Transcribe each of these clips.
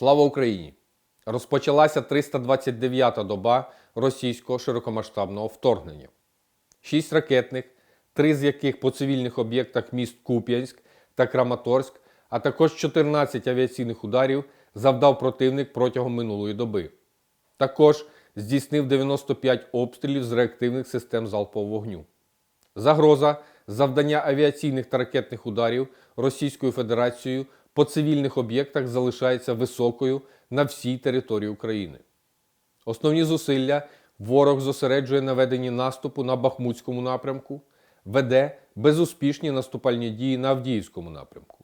Слава Україні! Розпочалася 329-та доба російського широкомасштабного вторгнення. Шість ракетних, три з яких по цивільних об'єктах міст Куп'янськ та Краматорськ, а також 14 авіаційних ударів завдав противник протягом минулої доби. Також здійснив 95 обстрілів з реактивних систем залпового вогню. Загроза завдання авіаційних та ракетних ударів Російською Федерацією по цивільних об'єктах залишається високою на всій території України. Основні зусилля ворог зосереджує на веденні наступу на Бахмутському напрямку, веде безуспішні наступальні дії на Авдіївському напрямку.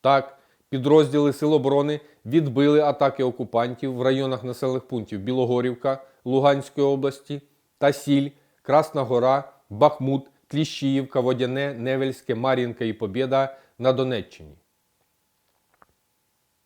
Так, підрозділи Сил оборони відбили атаки окупантів в районах населених пунктів Білогорівка Луганської області та Сіль, Красна Гора, Бахмут, Кліщіївка, Водяне, Невельське, Мар'їнка і Побєда на Донеччині.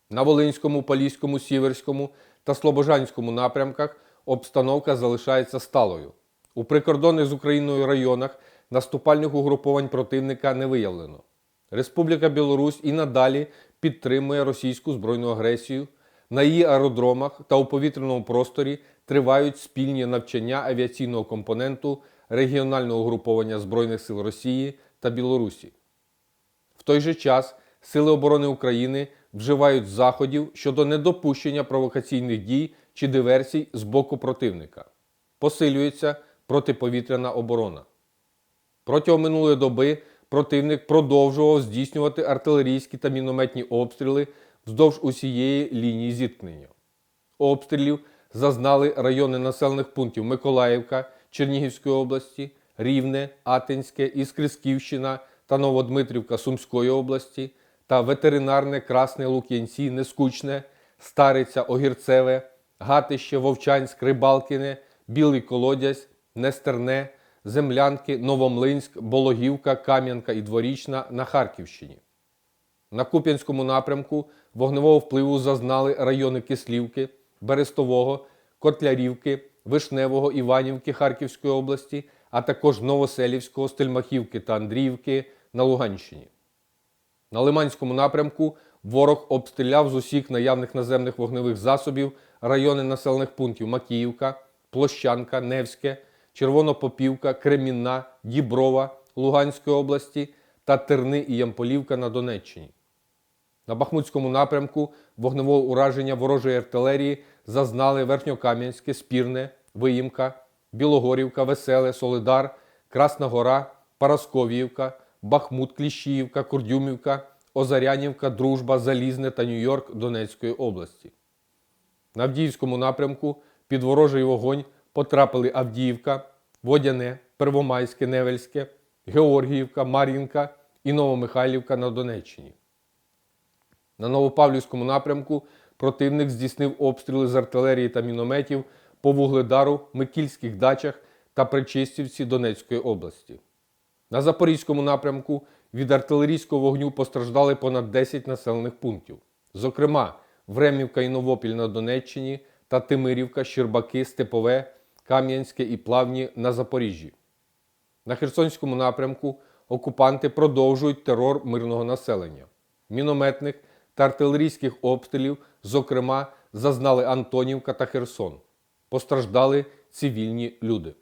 На Волинському, Поліському, Сіверському та Слобожанському напрямках обстановка залишається сталою. У прикордонних з Україною районах наступальних угруповань противника не виявлено. Республіка Білорусь і надалі підтримує російську збройну агресію. На її аеродромах та у повітряному просторі тривають спільні навчання авіаційного компоненту регіонального угруповання Збройних сил Росії та Білорусі. В той же час Сили оборони України вживають заходів щодо недопущення провокаційних дій чи диверсій з боку противника. Посилюється протиповітряна оборона. Протягом минулої доби противник продовжував здійснювати артилерійські та мінометні обстріли вздовж усієї лінії зіткнення. Обстрілів зазнали райони населених пунктів Миколаївка Чернігівської області, Рівне, Атинське, Іскрисківщина та Новодмитрівка Сумської області та ветеринарне Красне Лук'янці, Нескучне, Стариця, Огірцеве, Гатище, Вовчанськ, Рибалкине, Білий Колодязь, Нестерне, Землянки, Новомлинськ, Бологівка, Кам'янка і Дворічна на Харківщині. На Куп'янському напрямку вогневого впливу зазнали райони Кислівки, Берестового, Котлярівки, Вишневого, Іванівки Харківської області, а також Новоселівського, Стельмахівки та Андріївки на Луганщині. На Лиманському напрямку ворог обстріляв з усіх наявних наземних вогневих засобів райони населених пунктів Макіївка, Площанка, Невське, Червонопопівка, Кремінна, Діброва Луганської області та Терни і Ямполівка на Донеччині. На Бахмутському напрямку вогневого ураження ворожої артилерії зазнали Верхньокам'янське, Спірне, Виїмка, Білогорівка, Веселе, Солидар, Красна Гора, Парасковіївка, Бахмут, Кліщіївка, Курдюмівка, Озарянівка, Дружба, Залізне та Нью-Йорк Донецької області. На Авдіївському напрямку під ворожий вогонь потрапили Авдіївка, Водяне, Первомайське, Невельське, Георгіївка, Мар'їнка і Новомихайлівка на Донеччині. На Новопавлівському напрямку противник здійснив обстріли з артилерії та мінометів по Вугледару, Микільських дачах та Причистівці Донецької області. На Запорізькому напрямку від артилерійського вогню постраждали понад 10 населених пунктів. Зокрема, Времівка і Новопіль на Донеччині та Тимирівка, Щербаки, Степове, Кам'янське і Плавні на Запоріжжі. На Херсонському напрямку окупанти продовжують терор мирного населення. Мінометних та артилерійських обстрілів, зокрема, зазнали Антонівка та Херсон. Постраждали цивільні люди.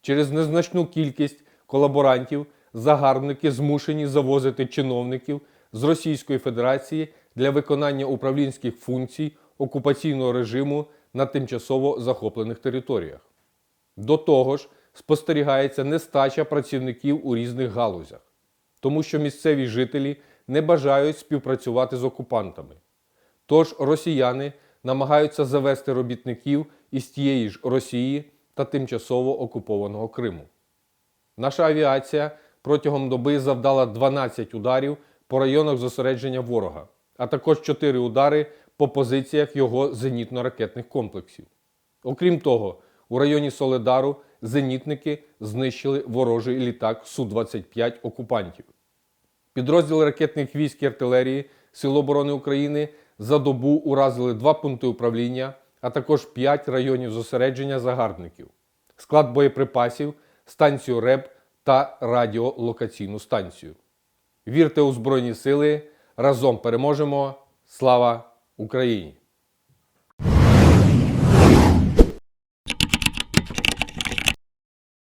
Через незначну кількість колаборантів загарбники змушені завозити чиновників з Російської Федерації для виконання управлінських функцій окупаційного режиму на тимчасово захоплених територіях. До того ж, спостерігається нестача працівників у різних галузях, тому що місцеві жителі не бажають співпрацювати з окупантами. Тож росіяни намагаються завести робітників із тієї ж Росії та тимчасово окупованого Криму. Наша авіація протягом доби завдала 12 ударів по районах зосередження ворога, а також 4 удари по позиціях його зенітно-ракетних комплексів. Окрім того, у районі Соледару зенітники знищили ворожий літак Су-25 окупантів. Підрозділи ракетних військ і артилерії Сил оборони України за добу уразили два пункти управління, а також 5 районів зосередження загарбників, склад боєприпасів, станцію РЕП та радіолокаційну станцію. Вірте у Збройні Сили! Разом переможемо! Слава Україні!